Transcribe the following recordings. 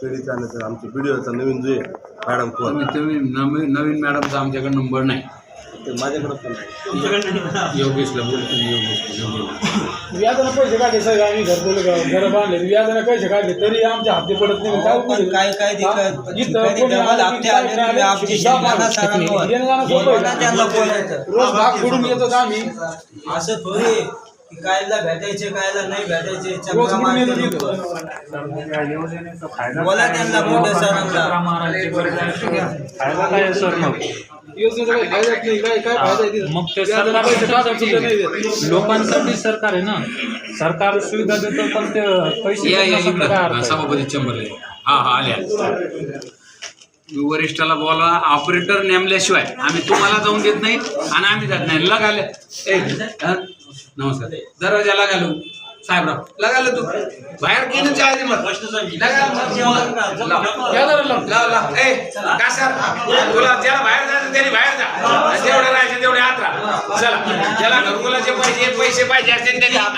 पेढी चालण्याचा आमच्या व्हिडिओचा नवीन जो आहे मॅडम फोन तुम्ही नवीन नवीन मॅडमचा आमच्याकडे नंबर नाही ते माझ्याकडे पण नाही योगेशला बोलतो योगेश योगेश व्याजानं पैसे काढले सगळे आम्ही घर दिलं घर बांधले व्याजानं पैसे काढले तरी आमचे हप्ते पडत नाही काय उपयोग? पण काय काय ते हा? काय- इथं कधी कोणी डबल आलं हप्ते की आले काय तुम्ही नाही आलं, आमची सुद्धा शिकवणार माणूस. सरांवर. येणं जाणं सोपं बोला आहे. त्यांना बोलायचं रोज भाग फोडून येतो आम्ही असं थोडी की कायला भेटायचे कायला नाही भेटायचे चक्रा मारते बोला त्यांना मोठ्या सरांना. फायदा काय आहे सर मग? ते सरकार. लोकांसाठी सरकार आहे ना? सरकार सुविधा देतं पण ते पैसे? सभापती चंबरले. हा हा आल्या वरिष्ठाला बोला ऑपरेटर नेमल्याशिवाय आम्ही तुम्हाला जाऊन देत नाही आणि आम्ही जात नाही. लगाले ए हा? नमस्कार. दरवाजा लगालो साहेबराव लगालो तू? बाहेर गेलं चाय मग तुला ज्याला बाहेर जायचं त्याने बाहेर जा. जेवढे राहायचे तेवढे आत राहा. चला. ज्याला घरकुलाचे पैसे पैसे पाहिजे असतील त्यांनी आत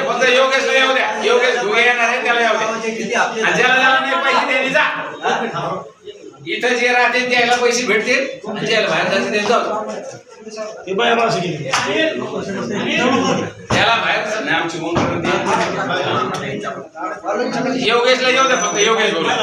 फक्त योगेशला येऊ द्या. योगेश घुगे येणार आहे त्याला येऊ द्या आणि ज्याला ज्याला नाही पैसे त्यांनी जा. इथं जे राहते त्याला पैसे भेटतील. आणि ज्याला बाहेर जायचं ते जाऊ त्याला बाहेर नाही आमची करून दे. योगेशला येऊ द्या फक्त योगेश बोला.